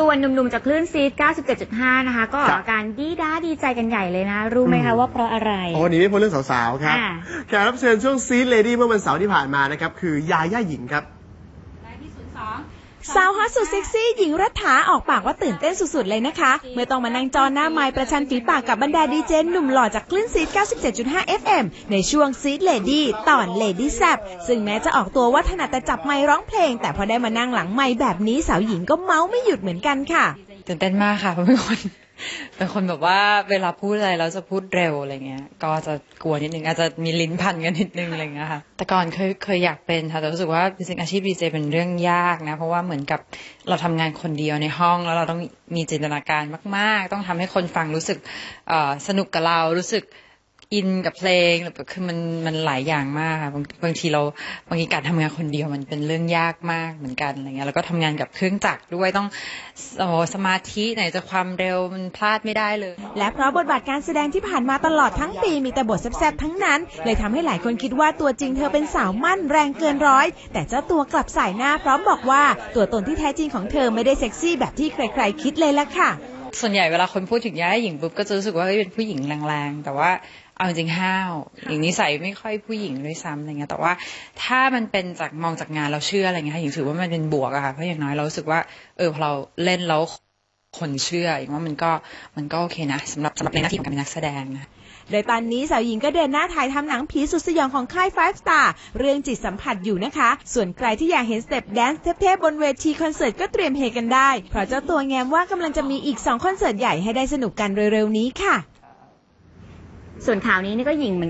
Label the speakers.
Speaker 1: ส่วนหนุ่มๆจากคลื่นซีด 97.5 นะคะ ก็ออกอาการดีด้าดีใจกันใหญ่เลยนะ รู้ไหมคะว่าเพราะอะไร
Speaker 2: โอ้หนีไม่พ้นเรื่องสาวๆ ครับ
Speaker 1: อ่า
Speaker 2: แขกรับเชิญช่วงซีดเลดี้เมื่อวันเสาร์ที่ผ่านมานะครับ คือยาย่าหญิงครับ
Speaker 3: สาวฮอตสุดเซ็กซี่หญิงรัฐาออกปากว่าตื่นเต้นสุดๆ เลยนะคะ เมื่อต้องมานั่งจอหน้าไมค์ประชันฝีปากกับบรรดาดีเจหนุ่มหล่อจากคลื่นซีด97.5 FM ในช่วงซีดเลดี้ตอนเลดี้แซบซึ่งแม้จะออกตัวว่าถนัดแต่จับไมค์ร้องเพลง แต่พอได้มานั่งหลังไมค์แบบนี้สาวหญิงก็เมาไม่หยุดเหมือนกันค่ะ
Speaker 4: ตื่นเต้นมากค่ะเพราะเป็นคนเป็นคนแบบว่าเวลาพูดอะไรแล้วจะพูดเร็วอะไรเงี้ย ก็จะกลัวนิดนึงอาจจะมีลิ้นพันกันนิดนึงอะไรเงี้ยค่ะแต่ก่อนเคยเคยอยากเป็นค่ะแต่รู้สึกว่าจริงอาชีพดีเจเป็นเรื่องยากนะ เพราะว่าเหมือนกับเราทำงานคนเดียวในห้องแล้วเราต้องมีจินตนาการมาก ๆ ต้องทำให้คนฟังรู้สึกสนุกกับเรารู้สึก อินกับเพลงแบบคือมันมันหลายอย่างมากค่ะบางบางทีเราบางทีการทำงานคนเดียวมันเป็นเรื่องยากมากเหมือนกันอะไรเงี้ยแล้วก็ทำงานกับเครื่องจักรด้วยต้องโอ้สมาธิไหนจะความเร็วมันพลาดไม่ได้เลย
Speaker 3: และเพราะบทบาทการแสดงที่ผ่านมาตลอดทั้งปีมีแต่บทแซ่บๆทั้งนั้น เลยทำให้หลายคนคิดว่าตัวจริงเธอเป็นสาวมั่นแรงเกินร้อย แต่เจ้าตัวกลับสายหน้าพร้อมบอกว่าตัวตนที่แท้จริงของเธอไม่ได้เซ็กซี่แบบที่ใครๆคิดเลยละค่ะ
Speaker 4: ส่วนใหญ่เวลาคนพูดถึงย่าหญิงปุ๊บก็จะรู้สึกว่าเป็นผู้หญิงแรงๆ แต่ว่าเอาจริงๆห้าวอย่างนี้ใส่ไม่ค่อยผู้หญิงด้วยซ้ำอะไรเงี้ยแต่ว่าถ้ามันเป็นจากมองจากงานเราเชื่ออะไรเงี้ยหญิงถือว่ามันเป็นบวกอะค่ะเพราะอย่างน้อยเรารู้สึกว่า เออพอเราเล่นแล้ว คนเชื่ออย่างว่ามันก็มันก็โอเคนะสำหรับสำหรับในหน้าที่ของการเป็นนักแสดงนะ
Speaker 3: โดยตอนนี้สาวหญิงก็เดินหน้าถ่ายทำหนังผีสุดสยองของค่าย Five Star เรื่องจิตสัมผัสอยู่นะคะ ส่วนใครที่อยากเห็นสเต็ปแดนซ์เทพๆบนเวทีคอนเสิร์ตก็เตรียมเฮกันได้ เพราะเจ้าตัวแง้มว่ากำลังจะมีอีก 2 คอนเสิร์ตใหญ่ให้ได้สนุกกันเร็วๆนี้ค่ะ
Speaker 1: ส่วนข่าวนี้นี่ก็หญิงเหมือน